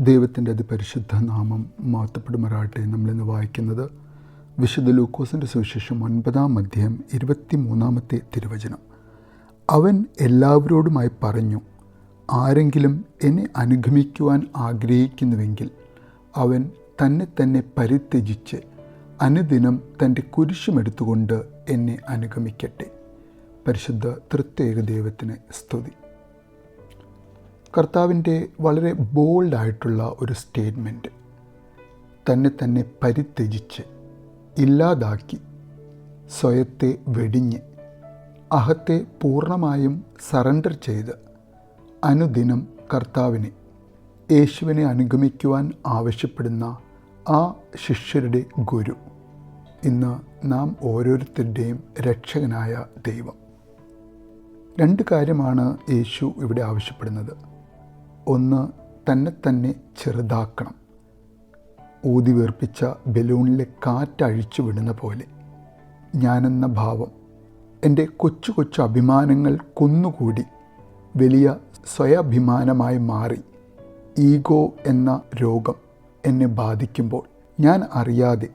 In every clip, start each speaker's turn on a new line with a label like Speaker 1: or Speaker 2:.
Speaker 1: ദൈവത്തിന്റെ അതിപരിശുദ്ധ നാമം മാത്തപ്പെടുമാറാട്ടെ നമ്മളിന്ന് വായിക്കുന്നത് വിശുദ്ധ ലൂക്കോസിന്റെ സുവിശേഷം ഒൻപതാം അധ്യായം ഇരുപത്തി മൂന്നാമത്തെ തിരുവചനം. അവൻ എല്ലാവരോടുമായി പറഞ്ഞു ആരെങ്കിലും എന്നെ അനുഗമിക്കുവാൻ ആഗ്രഹിക്കുന്നുവെങ്കിൽ അവൻ തന്നെ തന്നെ പരിത്യജിച്ച് അനുദിനം തന്റെ കുരിശുമെടുത്തുകൊണ്ട് എന്നെ അനുഗമിക്കട്ടെ. പരിശുദ്ധ തൃത്യേക ദൈവത്തിന് സ്തുതി. കർത്താവിന്റെ വളരെ ബോൾഡായിട്ടുള്ള ഒരു സ്റ്റേറ്റ്മെന്റ് തന്നെ തന്നെ പരിത്യജിച്ച് ഇല്ലാതാക്കി സ്വയത്തെ വെടിഞ്ഞ് അഹത്തെ പൂർണമായും സറണ്ടർ ചെയ്ത് അനുദിനം കർത്താവിനെ യേശുവിനെ അനുഗമിക്കുവാൻ ആവശ്യപ്പെടുന്ന ആ ശിഷ്യരുടെ ഗുരു ഇന്ന് നാം ഓരോരുത്തരുടെയും രക്ഷകനായ ദൈവം. രണ്ട് കാര്യമാണ് യേശു ഇവിടെ ആവശ്യപ്പെടുന്നത്. ഒന്ന് തന്നെ തന്നെ ചെറുതാക്കണം. ഊതി വീർപ്പിച്ച ബലൂണിലെ കാറ്റഴിച്ചു വിടുന്ന പോലെ. ഞാനെന്ന ഭാവം എന്റെ കൊച്ചു കൊച്ചു അഭിമാനങ്ങൾ കൊന്നുകൂടി. വലിയ സ്വയാഭിമാനമായി മാറി. ഈഗോ എന്ന രോഗം എന്നെ ബാധിക്കുമ്പോൾ ഞാൻ അറിയാതെ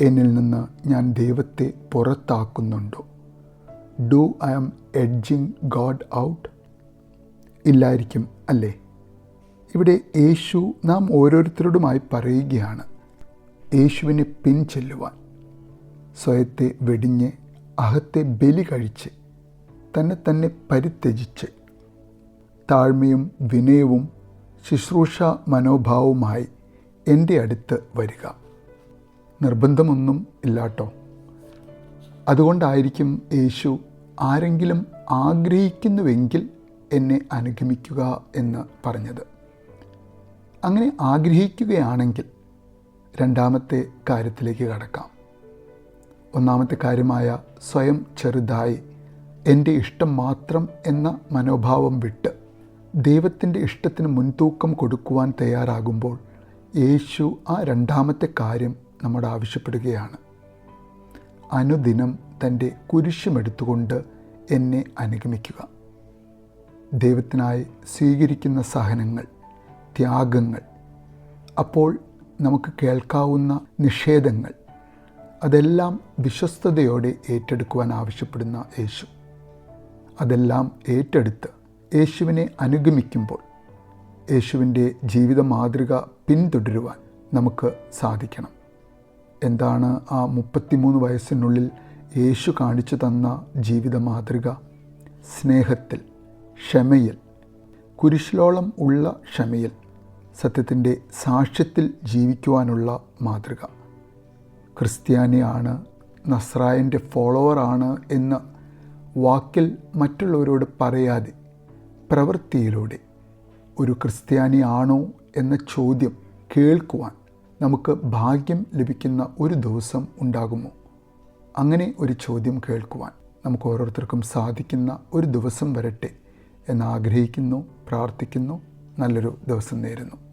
Speaker 1: എന്നിൽ നിന്ന് ഞാൻ ദൈവത്തെ പുറത്താക്കുന്നുണ്ടോ? Do I am edging God out? ഇല്ലായിരിക്കും അല്ലേ? ഇവിടെ യേശു നാം ഓരോരുത്തരോടുമായി പറയുകയാണ്. യേശുവിനെ പിൻചെല്ലുവാൻ സ്വയത്തെ വെടിഞ്ഞ് അഹത്തെ ബലി കഴിച്ച് തന്നെ തന്നെ പരിത്യജിച്ച് താഴ്മയും വിനയവും ശുശ്രൂഷ മനോഭാവവുമായി എന്റെ അടുത്ത് വരിക. നിർബന്ധമൊന്നും ഇല്ലാട്ടോ. അതുകൊണ്ടായിരിക്കും യേശു ആരെങ്കിലും ആഗ്രഹിക്കുന്നുവെങ്കിൽ എന്നെ അനുഗമിക്കുക എന്ന് പറഞ്ഞത്. അങ്ങനെ ആഗ്രഹിക്കുകയാണെങ്കിൽ രണ്ടാമത്തെ കാര്യത്തിലേക്ക് കടക്കാം. ഒന്നാമത്തെ കാര്യമായ സ്വയം ചെറുതായി എന്റെ ഇഷ്ടം മാത്രം എന്ന മനോഭാവം വിട്ട് ദൈവത്തിന്റെ ഇഷ്ടത്തിന് മുൻതൂക്കം കൊടുക്കുവാൻ തയ്യാറാകുമ്പോൾ യേശു ആ രണ്ടാമത്തെ കാര്യം നമ്മോട് ആവശ്യപ്പെടുകയാണ്. അനുദിനം തന്റെ കുരിശുമെടുത്തുകൊണ്ട് എന്നെ അനുഗമിക്കുക. ദൈവത്തിനായി സ്വീകരിക്കുന്ന സഹനങ്ങൾ ത്യാഗങ്ങൾ. അപ്പോൾ നമുക്ക് കേൾക്കാവുന്ന നിഷേധങ്ങൾ. അതെല്ലാം വിശ്വസ്തയോടെ ഏറ്റെടുക്കുവാൻ ആവശ്യപ്പെടുന്ന യേശു. അതെല്ലാം ഏറ്റെടുത്ത് യേശുവിനെ അനുഗമിക്കുമ്പോൾ യേശുവിന്റെ ജീവിത മാതൃക പിന്തുടരുവാൻ നമുക്ക് സാധിക്കണം. എന്താണ് ആ മുപ്പത്തിമൂന്ന് വയസ്സിനുള്ളിൽ യേശു കാണിച്ചു തന്ന ജീവിത മാതൃക സ്നേഹത്തിൽ ക്ഷമയിൽ കുരിശിലോളം ഉള്ള ക്ഷമയിൽ. സത്യത്തിന്റെ സാക്ഷ്യത്തിൽ ജീവിക്കുവാനുള്ള മാതൃക. ക്രിസ്ത്യാനിയാണ് നസ്രായന്റെ ഫോളോവറാണ് എന്ന് വാക്കിൽ മറ്റുള്ളവരോട് പറയാതെ പ്രവൃത്തിയിലൂടെ ഒരു ക്രിസ്ത്യാനിയാണോ എന്ന ചോദ്യം കേൾക്കുവാൻ നമുക്ക് ഭാഗ്യം ലഭിക്കുന്ന ഒരു ദിവസം ഉണ്ടാകുമോ? അങ്ങനെ ഒരു ചോദ്യം കേൾക്കുവാൻ നമുക്ക് ഓരോരുത്തർക്കും സാധിക്കുന്ന ഒരു ദിവസം വരട്ടെ എന്ന് ആഗ്രഹിക്കുന്നു പ്രാർത്ഥിക്കുന്നു. നല്ലൊരു ദിവസം നേരുന്നു.